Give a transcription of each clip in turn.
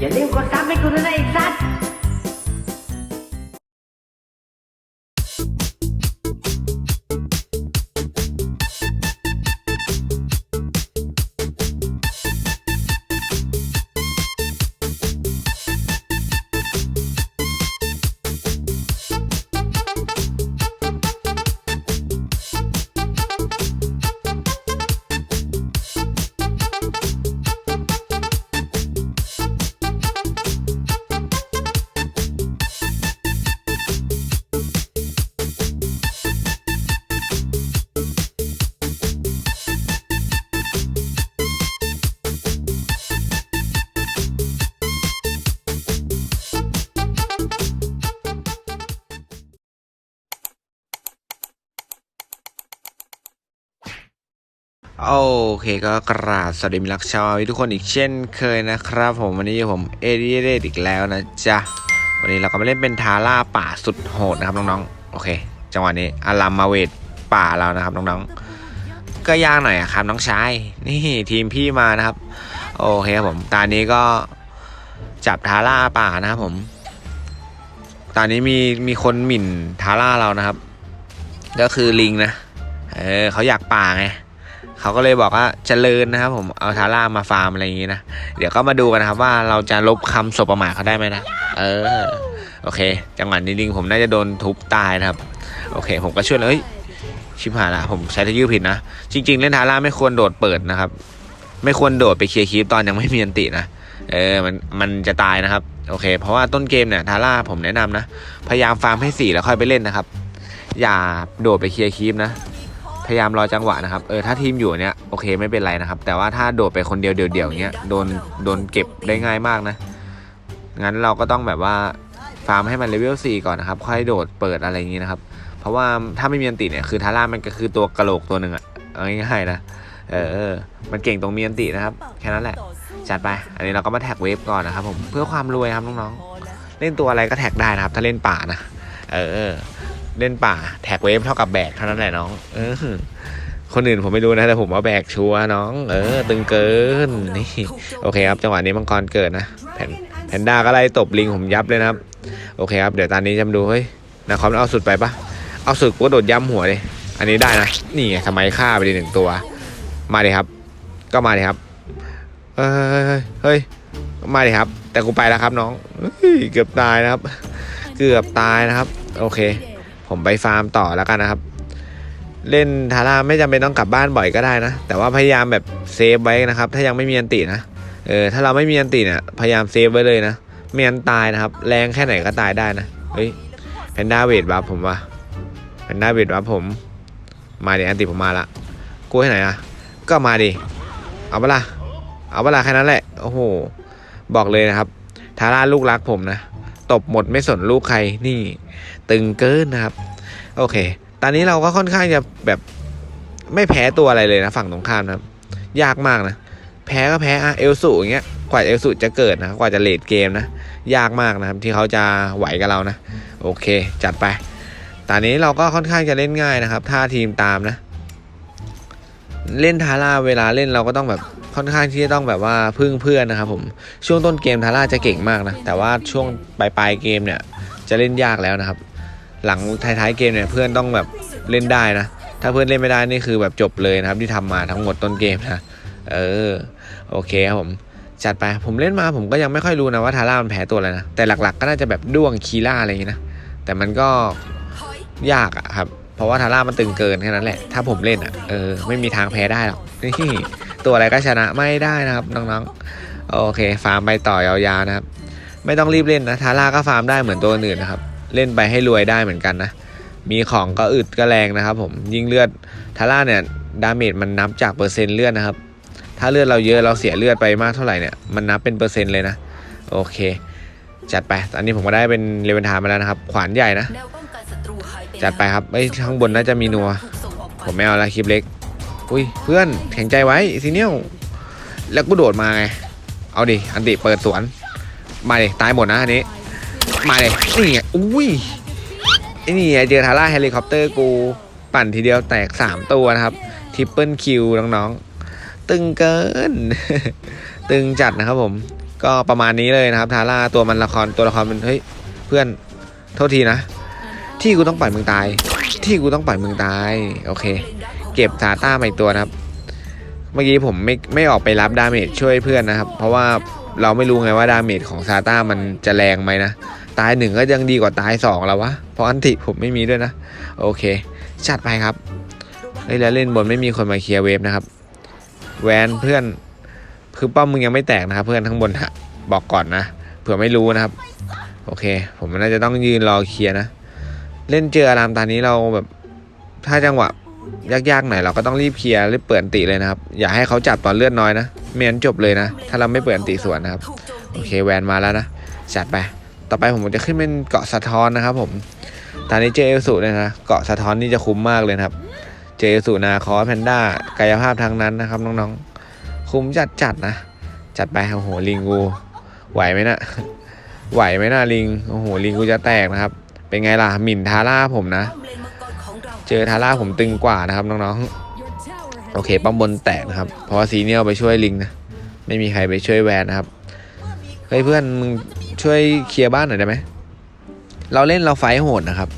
อย่าลืมกดซับให้กูด้วยนะไอ้สัตว์ โอเคก็กราบสวัสดีมิตรรักชาวทุกคนอีกเช่นเคยนะครับผมวันนี้ผมเอเดียเดอีกแล้วนะจ๊ะ วันนี้เราก็มาเล่นเป็นทาร่าป่าสุดโหดนะครับน้องๆ โอเค จังหวะนี้อารัมมาเวทป่าเรานะครับน้องๆ ก็ยากหน่อยอะครับน้องชาย นี่ทีมพี่มานะครับ โอเคครับผม ตอนนี้ก็จับทาร่าป่านะครับผม ตอนนี้มีมีคนหมิ่นทาร่าเรานะครับ ก็คือลิงนะ เออเขาอยากป่าไง เขาก็เลยบอกว่าเจริญนะครับ ผมเอาทาร่ามาฟาร์มอะไรอย่างงี้นะเดี๋ยวก็มาดูกันนะครับว่าเราจะลบคำสบประมาทเขาได้ไหมนะเออโอเค จังหวะนี้ลิงผมน่าจะโดนทุบตายนะครับ โอเค ผมก็ช่วยเลยชิบหายละผมใช้ทะยื้อผิดนะจริง ๆ เล่นทาร่าไม่ควรโดดเปิดนะครับ ไม่ควรโดดไปเคลียร์คีปตอนยังไม่มีอันตินะเออมันมันจะตายนะครับ โอเค เพราะว่าต้นเกมเนี่ยทาร่าผมแนะนำนะ พยายามฟาร์มให้สี่แล้วค่อยไปเล่นนะครับ อย่าโดดไปเคลียร์คีปนะ พยายามรอจังหวะนะครับ เออถ้าทีมอยู่เนี้ยโอเคไม่เป็นไรนะครับ แต่ว่าถ้าโดดไปคนเดียวเดี่ยวๆเงี้ยโดนโดนเก็บได้ง่ายมากนะ งั้นเราก็ต้องแบบว่าฟาร์มให้มันเลเวล4ก่อนนะครับ ค่อยโดดเปิดอะไรอย่างงี้นะครับ เพราะว่าถ้าไม่มีอันติเนี่ยคือทาร่ามันก็คือตัวกระโหลกตัวหนึ่งอะง่ายๆนะเออเออ มันเก่งตรงมีอันตินะครับ แค่นั้นแหละ จัดไป อันนี้เราก็มาแท็กเวฟก่อนนะครับผม เพื่อความรวยครับน้องๆ เล่นตัวอะไรก็แท็กได้นะครับ ถ้าเล่นป่านะ เออ เล่นป่าแท็กเวฟเท่ากับแบกเท่านั้นแหละน้องเออคนอื่นผมไม่รู้นะแต่ผมว่าแบกชัวน้อง เออ ตึงเกินนี่โอเคครับจังหวะนี้มังกรเกิดนะแพนแพนด้าก็ไล่ตบลิงผมยับเลยนะครับ โอเคครับ เดี๋ยวตอนนี้จะมาดูเฮ้ยนาคอมเอาสุดไปปะเอาสุดกูก็โดดย้ำหัวเลยอันนี้ได้นะนี่ไงทำไมฆ่าไปดีหนึ่งตัว มาเลยครับ ก็มาเลยครับเฮ้ยเฮ้ยเฮ้ยมาเลยครับ แต่กูไปแล้วครับน้องเกือบตายนะครับ เกือบตายนะครับ โอเค ผมไปฟาร์มต่อแล้วกันนะครับ เล่นทาร่าไม่จำเป็นต้องกลับบ้านบ่อยก็ได้นะ แต่ว่าพยายามแบบเซฟไว้นะครับ ถ้ายังไม่มีอันตินะเออถ้าเราไม่มีอันติเนี่ยพยายามเซฟไว้เลยนะไม่งั้นตายนะครับ แรงแค่ไหนก็ตายได้นะเฮ้ยแพนด้าเวทบัฟผมวะแพนด้าเวทบัฟผม มาดิอันติผมมาละกูให้ไหนอะก็มาดิเอาเปะล่าเอาเปะล่าแค่นั้นแหละโอ้โหบอกเลยนะครับทาร่าลูกรักผมนะตบหมดไม่สนลูกใครนี่ ตึงเกินนะครับ โอเค ตอนนี้เราก็ค่อนข้างจะแบบไม่แพ้ตัวอะไรเลยนะฝั่งตรงข้ามนะครับ ยากมากนะ แพ้ก็แพ้อะเอลสูอย่างเงี้ย กว่าเอลสูจะเกิดนะ กว่าจะเลดเกมนะ ยากมากนะครับที่เขาจะไหวกับเรานะ โอเค จัดไป ตอนนี้เราก็ค่อนข้างจะเล่นง่ายนะครับ ถ้าทีมตามนะ เล่นทาร่าเวลาเล่นเราก็ต้องแบบค่อนข้างที่จะต้องแบบว่าพึ่งเพื่อนนะครับผม ช่วงต้นเกมทาร่าจะเก่งมากนะ แต่ว่าช่วงปลายปลายเกมเนี่ยจะเล่นยากแล้วนะครับ หลังท้ายๆเกมเนี่ยเพื่อนต้องแบบเล่นได้นะ ถ้าเพื่อนเล่นไม่ได้นี่คือแบบจบเลยนะครับ ที่ทำมาทั้งหมดต้นเกมนะ เออ โอเคครับผม จัดไป ผมเล่นมาผมก็ยังไม่ค่อยรู้นะว่าทาร่ามันแพ้ตัวอะไรนะ แต่หลักๆก็น่าจะแบบด้วงคีล่าอะไรอย่างงี้นะ แต่มันก็ยากอะครับ เพราะว่าทาร่ามันตึงเกินแค่นั้นแหละ ถ้าผมเล่นอะเออ ไม่มีทางแพ้ได้หรอกนี่ตัวอะไรก็ชนะไม่ได้นะครับน้องๆ โอเค ฟาร์มไปต่อยาวๆนะครับ ไม่ต้องรีบเล่นนะ ทาร่าก็ฟาร์มได้เหมือนตัวอื่นนะครับ เล่นไปให้รวยได้เหมือนกันนะ มีของก็อึดก็แรงนะครับผม ยิ่งเลือดทาร่าเนี่ยดาเมจมันนับจากเปอร์เซ็นต์เลือดนะครับ ถ้าเลือดเราเยอะเราเสียเลือดไปมากเท่าไหร่เนี่ยมันนับเป็นเปอร์เซ็นต์เลยนะ โอเค จัดไปตอนนี้ผมก็ได้เป็นเลเวนทามาแล้วนะครับ ขวานใหญ่นะ จัดไปครับไอ้ข้างบนน่าจะมีนัว ผมไม่เอาละคลิปเล็ก อุ้ยเพื่อนแข็งใจไว้ซีเนียลแล้วกูโดดมาไง เอาดิ อันติเปิดสวน มาดิ ตายหมดนะอันนี้ มาเลยนี่ไงอุ้ยไอ้นี่ไงเจอทาร่าเฮลิคอปเตอร์กูปั่นทีเดียวแตก 3 ตัวนะครับทริปเปิลคิวน้องๆ ตึงเกิน ตึงจัดนะครับผม ก็ประมาณนี้เลยนะครับ ทาร่าตัวมันละครตัวละครมันเฮ้ยเพื่อนโทษทีนะ ที่กูต้องปล่อยมึงตาย ที่กูต้องปล่อยมึงตาย โอเค เก็บซาต้ามาอีกตัวนะครับ เมื่อกี้ผมไม่ไม่ออกไปรับดาเมจช่วยเพื่อนนะครับ เพราะว่าเราไม่รู้ไงว่าดาเมจของซาต้ามันจะแรงไหมนะ ตายหนึ่งก็ยังดีกว่าตายสองแล้ววะ เพราะอันติผมไม่มีด้วยนะ โอเค จัดไปครับเฮ้ยแล้วเล่นบนไม่มีคนมาเคลียร์เวฟนะครับ แวนเพื่อน คือป้อมมึงยังไม่แตกนะครับ เพื่อนข้งบนฮะบอกก่อนนะ เผื่อไม่รู้นะครับ โอเค ผมน่าจะต้องยืนรอเคลียร์นะ เล่นเจออารามตอนนี้เราแบบ ถ้าจังหวะยากๆหน่อยเราก็ต้องรีบเคลียร์รีบเปิดอันติเลยนะครับ อย่าให้เขาจับตอนเลือดน้อยนะไม่งั้นจบเลยนะ ถ้าเราไม่เปิดอันติสวนนะครับ โอเคแวนมาแล้วนะ จัดไป ต่อไปผมจะขึ้นเป็นเกาะสะท้อนนะครับ ผม ตอนนี้เจอเอลสูเนี่ยนะ เกาะสะท้อนนี่จะคุ้มมากเลยครับ เจอเอลสูนาคอแพนด้ากายภาพทางนั้นนะครับน้องๆ คุ้มจัดจัดๆนะ จัดไปโอ้โหลิงกู ไหวไหมนะไหวไหมนะลิง โอ้โหลิงกูจะแตกนะครับ เป็นไงล่ะหมิ่นทาร่าผมนะ เจอทาร่าผมตึงกว่านะครับน้องๆ โอเคป้อมบนแตกนะครับ เพราะว่าซีเนียลไปช่วยลิงนะ ไม่มีใครไปช่วยแวนนะครับ เฮ้ยเพื่อนมึง ช่วยเคลียร์บ้านหน่อยได้ไหม เราเล่นเราไฟโหดนะครับ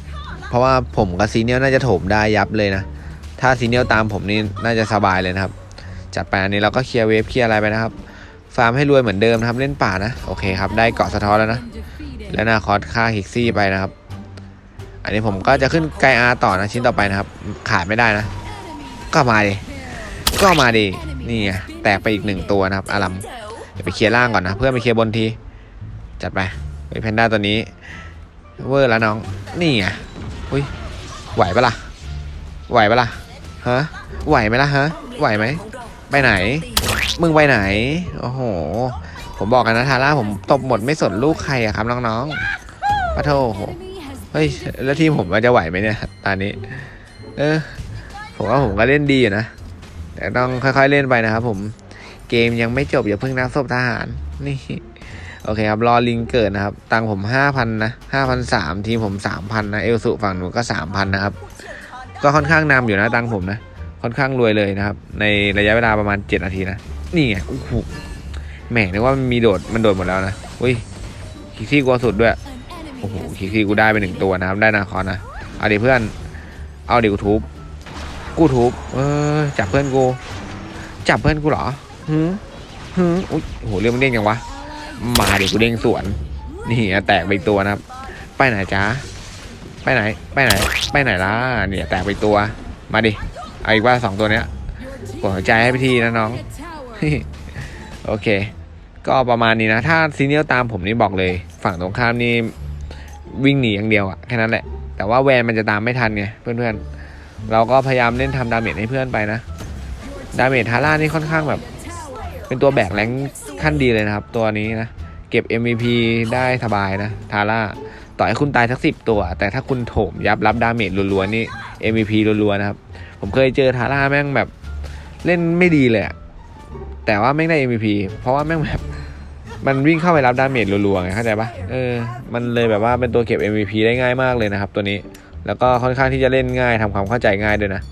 เพราะว่าผมกับซีเนียลน่าจะโถมได้ยับเลยนะ ถ้าซีเนียลตามผมนี่น่าจะสบายเลยนะครับ จัดไปอันนี้เราก็เคลียร์เวฟเคลียร์อะไรไปนะครับ ฟาร์มให้รวยเหมือนเดิมนะครับ เล่นป่านะ โอเคครับ ได้เกาะสะท้อนแล้วนะ และนาคอสฆ่าฮิกซี่ไปนะครับ อันนี้ผมก็จะขึ้นไกอาต่อนะชิ้นต่อไปนะครับ ขาดไม่ได้นะ ก็มาดิ ก็มาดิ นี่ไง แตกไปอีกหนึ่งตัวนะครับอารัมเดี๋ยวไปเคลียร์ล่างก่อนนะ เพื่อไปเคลียร์บนที จัดไปไอ้แพนด้าตัวนี้ เวอร์แล้วน้อง นี่ไงอุ้ยไหวปะล่ะ ไหวปะล่ะฮะไหวไหมล่ะฮะ ไหวไหม ไปไหน มึงไปไหน โอ้โห ผมบอกกันนะทาร่าผมตบหมดไม่สนลูกใครอะครับน้องๆปะโทโหเฮ้ย แล้วทีมผมมันจะไหวไหมเนี่ย ตอนนี้ เออ ผมว่าผมก็เล่นดีอยู่นะ แต่ต้องค่อยๆเล่นไปนะครับผม เกมยังไม่จบอย่าเพิ่งนักศพทหาร นี่ โอเคครับรอลิงเกิดนะครับ ตังผมห้าพันนะห้าพันสามทีมผมสามพันนะเอลสุฝั่งหนูก็สามพันนะครับ ก็ค่อนข้างนำอยู่นะตังผมนะ ค่อนข้างรวยเลยนะครับ ในระยะเวลาประมาณเจ็ดนาทีนะ นี่ไงโอ้โหแหมนึกว่ามันมีโดดมันโดดหมดแล้วนะอุ้ยคิกซี่กลัวสุดด้วยโอ้โหคิกซี่กูได้ไปหนึ่งตัวนะครับ ได้นาคอนนะเอาดิเพื่อน เอาดิกูทุบกูทุบเออจับเพื่อนกู จับเพื่อนกูเหรอหืมหืมอุ้ยโอ้โหเรื่องมันเด้งยังวะ มาเดิกูเด้งสวน นี่แตกไปตัวนะครับ ไปไหนจ้าไปไหน ไปไหน ไปไหนล่ะ เนี่ยแตกไปตัว มาดิ เอาอีกว่าสองตัวเนี้ยกดหัวใจให้พี่ทีนะน้อง โอเค ก็ประมาณนี้นะ ถ้าซีเนียลตามผมนี่บอกเลย ฝั่งตรงข้ามนี่วิ่งหนีอย่างเดียวอะแค่นั้นแหละ แต่ว่าแวนมันจะตามไม่ทันไงเพื่อนๆ เราก็พยายามเล่นทำดาเมจให้เพื่อนไปนะ ดาเมจทาร่านี่ค่อนข้างแบบ เป็นตัวแบกแรง ขั้นดีเลยนะครับ ตัวนี้นะ เก็บ MVP ได้สบายนะ ทาร่า ต่อให้คุณตายสักสิบตัว แต่ถ้าคุณโถมยับรับดาเมจรัวๆนี่ MVP รัวๆนะครับ ผมเคยเจอทาร่าแม่งแบบเล่นไม่ดีเลยแต่ว่าแม่งได้ MVP เพราะว่าแม่งแบบมันวิ่งเข้าไปรับดาเมจรัวๆไงเข้าใจปะเออ มันเลยแบบว่าเป็นตัวเก็บ MVP ได้ง่ายมากเลยนะครับ ตัวนี้ แล้วก็ค่อนข้างที่จะเล่นง่ายทำความเข้าใจง่ายด้วยนะ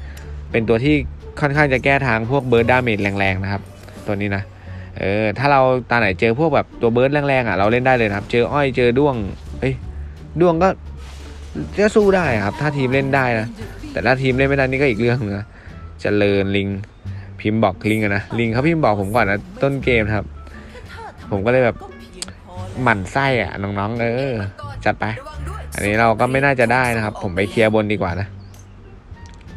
เป็นตัวที่ค่อนข้างจะแก้ทางพวกเบิร์ดดาเมจแรงๆนะครับ ตัวนี้นะ เออถ้าเราตาไหนเจอพวกแบบตัวเบิร์ดแรงๆอะเราเล่นได้เลยครับ เจออ้อยเจอด้วงเอ้ยด้วงก็ก็สู้ได้ครับ ถ้าทีมเล่นได้นะแต่ถ้าทีมเล่นไม่ได้นี่ก็อีกเรื่องนะเจริญลิงพิมพ์บอกลิงอะนะลิงเขาพิมพ์บอกผมก่อนนะต้นเกมครับ ผมก็เลยแบบหมั่นไส้อะน้องๆเออจัดไป อันนี้เราก็ไม่น่าจะได้นะครับ ผมไปเคลียร์บนดีกว่านะ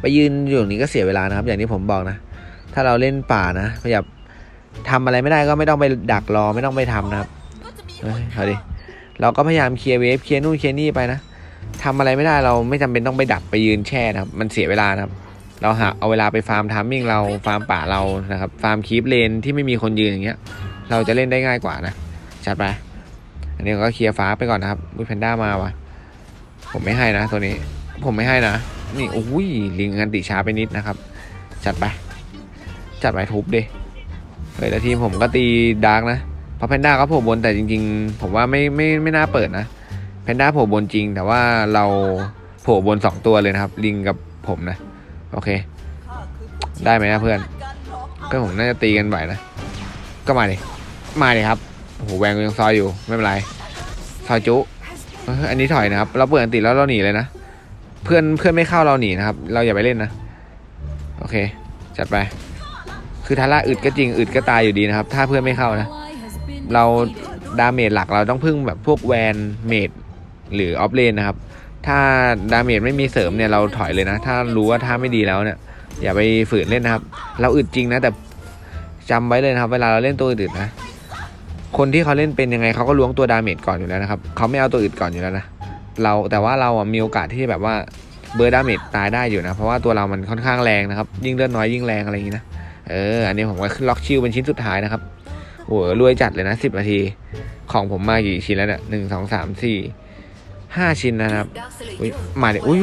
ไปยืนอยู่ตรงนี้ก็เสียเวลานะครับ อย่างที่ผมบอกนะ ถ้าเราเล่นป่านะพยา ยามทำอะไรไม่ได้ก็ไม่ต้องไปดักรอไม่ต้องไปทำนะครับเฮ้ยเอาดิเราก็พยายามเคลียร์เวฟเคลียร์นู่นเคลียร์นี่ไปนะทำอะไรไม่ได้เราไม่จำเป็นต้องไปดักไปยืนแช่นะครับ มันเสียเวลานะครับ เราหาเอาเวลาไปฟาร์มทามมิ่งเราฟาร์มป่าเรานะครับ ฟาร์มคีปเลนที่ไม่มีคนยืนอย่างเงี้ย เราจะเล่นได้ง่ายกว่านะจัดไปอันนี้ก็เคลียร์ฟ้าไปก่อนนะครับวิแพนด้ามาวะผมไม่ให้นะตัวนี้ ผมไม่ให้นะ นี่โอ้ยลิงกันติช้าไปนิดนะครับ จัดไป จัดไปทุบดิ เฮ้ยแต่ทีมผมก็ตีดาร์กนะเพราะแพนด้าก็โผล่บนแต่จริง ๆ ผมว่าไม่ไม่ไม่น่าเปิดนะแพนด้าโผล่บนจริง แต่ว่าเราโผล่บนสองตัวเลยนะครับ ลิงกับผมนะ โอเค ได้ไหมนะเพื่อนก็ผมน่าจะตีกันไหวนะ ก็มาดิมาดิครับโอ้โหแวงยังซอยอยู่ไม่เป็นไรซอยจุอันนี้ถอยนะครับ เราเปิดอันติแล้วเราหนีเลยนะเพื่อนเพื่อนไม่เข้าเราหนีนะครับ เราอย่าไปเล่นนะ โอเค จัดไป คือทาร่าอึดก็จริงอึดก็ตายอยู่ดีนะครับ ถ้าเพื่อนไม่เข้านะ เราดาเมจหลักเราต้องพึ่งแบบพวกแวนเมดหรือออฟเลนนะครับ ถ้าดาเมจไม่มีเสริมเนี่ยเราถอยเลยนะ ถ้ารู้ว่าท่าไม่ดีแล้วเนี่ยอย่าไปฝืนเล่นนะครับ เราอึดจริงนะแต่จำไว้เลยนะครับ เวลาเราเล่นตัวอื่นนะ คนที่เขาเล่นเป็นยังไงเขาก็ล้วงตัวดาเมจก่อนอยู่แล้วนะครับเขาไม่เอาตัวอื่นก่อนอยู่แล้วนะเราแต่ว่าเรามีโอกาสที่แบบว่าเบอร์ดาเมจตายได้อยู่นะ เพราะว่าตัวเรามันค่อนข้างแรงนะครับ ยิ่งเลือดน้อยยิ่งแรงอะไรอย่างนี้นะ เออ อันนี้ผมก็ขึ้นล็อกชิลเป็นชิ้นสุดท้ายนะครับโอ้โหรวยจัดเลยนะสิบนาที ของผมมากี่ชิ้นแล้วเนี่ยหนึ่งสองสามสี่ห้าชิ้นนะครับอุ้ยมาเดี๋ยอุ้ย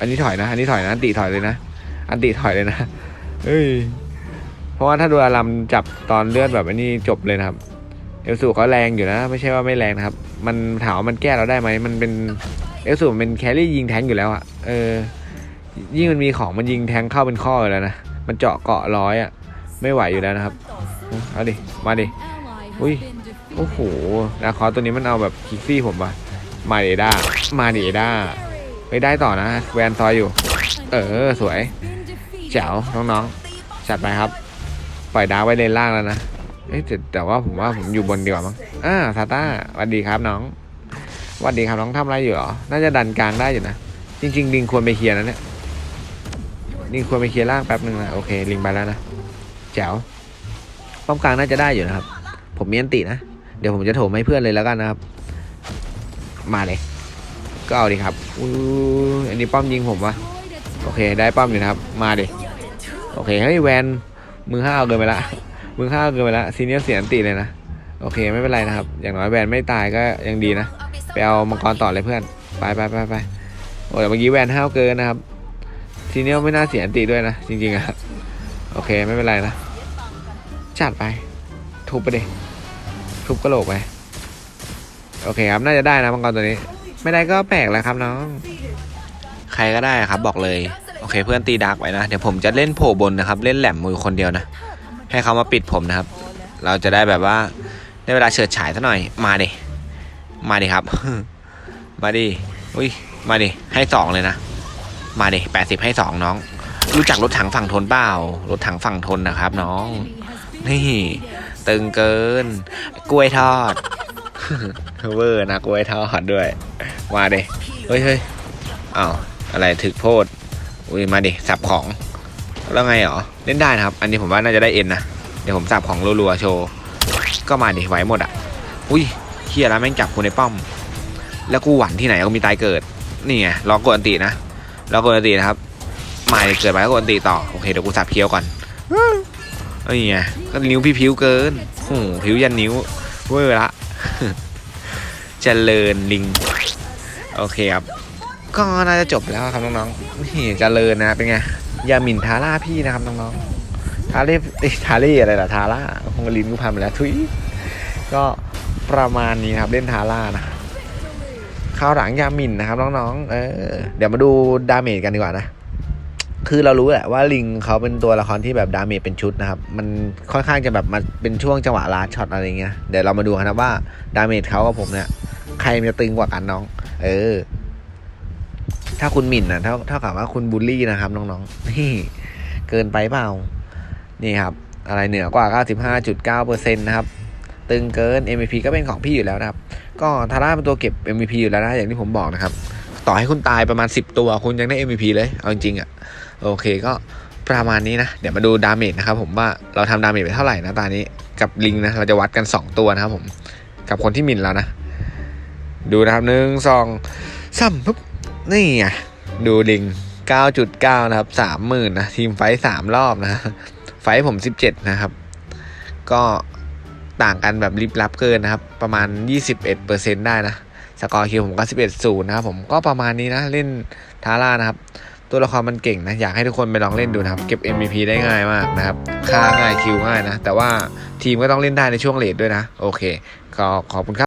อันนี้ถอยนะ อันนี้ถอยนะอันติถอยเลยนะ อันติถอยเลยนะเฮ้ย เพราะว่าถ้าดูอารัมจับตอนเลือดแบบอันนี้จบเลยนะครับ เอลสูเขาแรงอยู่นะ ไม่ใช่ว่าไม่แรงนะครับ มันถามว่ามันแก้เราได้ไหม มันเป็นเอลสูมันเป็นแครี่ยิงแทงอยู่แล้วอะเออ ยิ่งมันมีของมันยิงแทงเข้าเป็นข้ออยู่แล้วนะ มันเจาะเกาะร้อยอะไม่ไหวอยู่แล้วนะครับ เอาดิ มาดิ อุ้ย โอ้โหนาคอตัวนี้มันเอาแบบคิกซี่ผมว่ะมาเดด้า มาเดด้าไปได้ต่อนะ แวนซอยอยู่ เออ สวย แจ๋วน้องๆ จัดไปครับ ปล่อยดาวไว้เลนล่างแล้วนะเอ้ยแต่แต่ว่าผมว่าผมอยู่บนดีกว่ามั้ง อ่าซาต้าสวัสดีครับน้องสวัสดีครับน้องทำอะไรอยู่หรอ น่าจะดันกลางได้อยู่นะ จริงๆลิงควรไปเคลียร์นะเนี่ย ลิงควรไปเคลียร์ล่างแป๊บหนึ่งนะโอเคลิงไปแล้วนะแจ๋วป้อมกลางน่าจะได้อยู่นะครับ ผมมีอันตินะ เดี๋ยวผมจะโถมให้เพื่อนเลยแล้วกันนะครับ มาเลย ก็เอาดิครับอู้อันนี้ป้อมยิงผมวะโอเค ได้ป้อมอยู่นะครับ มาดิโอเคเฮ้ยแวนมือห้าวเกินไปละมือห้าวเกินไปละซีเนียร์เสียอันติเลยนะโอเคไม่เป็นไรนะครับ อย่างน้อยแวนไม่ตายก็ยังดีนะไปเอามังกรต่อเลยเพื่อน ไปไปไปไปโอ้แต่เมื่อกี้แวนห้าวเกินนะครับ ซีเนียร์ไม่น่าเสียอันติด้วยนะ จริงๆอะโอเคไม่เป็นไรนะ จัดไป ทุบไปดิทุบกระโหลกไป โอเคครับ น่าจะได้นะมังกรตัวนี้ ไม่ได้ก็แปลกแล้วครับน้อง ใครก็ได้ครับบอกเลย โอเค เพื่อนตีดาร์กไว้นะ เดี๋ยวผมจะเล่นโผล่บนนะครับ เล่นแหลมมือคนเดียวนะ ให้เขามาปิดผมนะครับ เราจะได้แบบว่าได้เวลาเฉิดฉายซะหน่อย มาดิ มาดิครับ มาดิ อุ้ย มาดิ ให้สองเลยนะ มาเดิแปดสิบให้สองน้อง รู้จักรถถังฝั่งทนเปล่ารถถังฝั่งทนนะครับ น้อง นี่ตึงเกิน กล้วยทอดเวอร์นะกล้วยทอดด้วย มาดิเฮ้ยเฮ้ยอ้าวอะไรถึกโพดอุ้ยมาดิสับของแล้วไงหรอเล่นได้นะครับ อันนี้ผมว่าน่าจะได้เอ็นนะเดี๋ยวผมสับของรัวๆโชว์ก็มาดิไหวหมดอะ อุ้ยเฮียแล้วแม่งจับกูในป้อม แล้วกูหวันที่ไหนก็มีตายเกิด นี่ไงรอกดอันตีนะ รอกดอันตีนะครับมาดิเกิดไปก็กดอันตีต่อโอเคเดี๋ยวกูสับเคี้ยวก่อนนี่ไงก็นิ้วพี่ผิวเกินโอ้โหผิวยันนิ้วเวอร์ละเจริญลิงโอเคครับก็น่าจะจบแล้วครับน้องๆนี่เจริญนะเป็นไงยาหมิ่นทาร่าพี่นะครับน้องๆทาเล่เอ้ยทาเล่อะไรล่ะทาร่าคงลิ้นกูพันไปแล้วทุยก็ประมาณนี้ครับเล่นทาร่านะ ข้าวหลังยามินนะครับน้องๆ เออ เดี๋ยวมาดูดาเมจกันดีกว่านะ คือเรารู้แหละว่าลิงเขาเป็นตัวละครที่แบบดาเมจเป็นชุดนะครับ มันค่อนข้างจะแบบมาเป็นช่วงจังหวะลาช็อตอะไรเงี้ย เดี๋ยวเรามาดูกันนะว่าดาเมจเขากับผมเนี่ย ใครมันจะตึงกว่ากันน้อง เออ ถ้าคุณหมิ่นนะเท่าเท่ากับว่าคุณบูลลี่นะครับน้องๆ นี่เกินไปเปล่า นี่ครับ อะไรเหนือกว่า 95.9%นะครับ ตึงเกิน MVP ก็เป็นของพี่อยู่แล้วนะครับ ก็ทาร่าเป็นตัวเก็บ MVP อยู่แล้วนะอย่างที่ผมบอกนะครับ ต่อให้คุณตายประมาณ 10 ตัว คุณยังได้ MVP เลย เอาจริงๆอะ่ะ โอเคก็ประมาณนี้นะ เดี๋ยวมาดูดาเมจนะครับผมว่าเราทำดาเมจไปเท่าไหร่นะตอนนี้กับลิงนะ เราจะวัดกัน 2 ตัวนะครับผม กับคนที่มินเรานะ ดูนะครับหนึ่งสองสามปุ๊บนี่ไงดูลิง 9.9 นะครับ 30,000นะทีมไฟท์สามรอบนะ ไฟท์ผม 17 นะครับ ก็ ต่างกันแบบลิบลับเกินนะครับ ประมาณ 21%ได้นะ สกอร์คิวผมก็ 11 0 นะครับผมก็ประมาณนี้นะ เล่นทาร่านะครับ ตัวละครมันเก่งนะ อยากให้ทุกคนไปลองเล่นดูนะครับ เก็บ MVP ได้ง่ายมากนะครับ ค่าง่ายคิวง่ายนะ แต่ว่าทีมก็ต้องเล่นได้ในช่วงเลดด้วยนะ โอเค ก็ขอบคุณครับ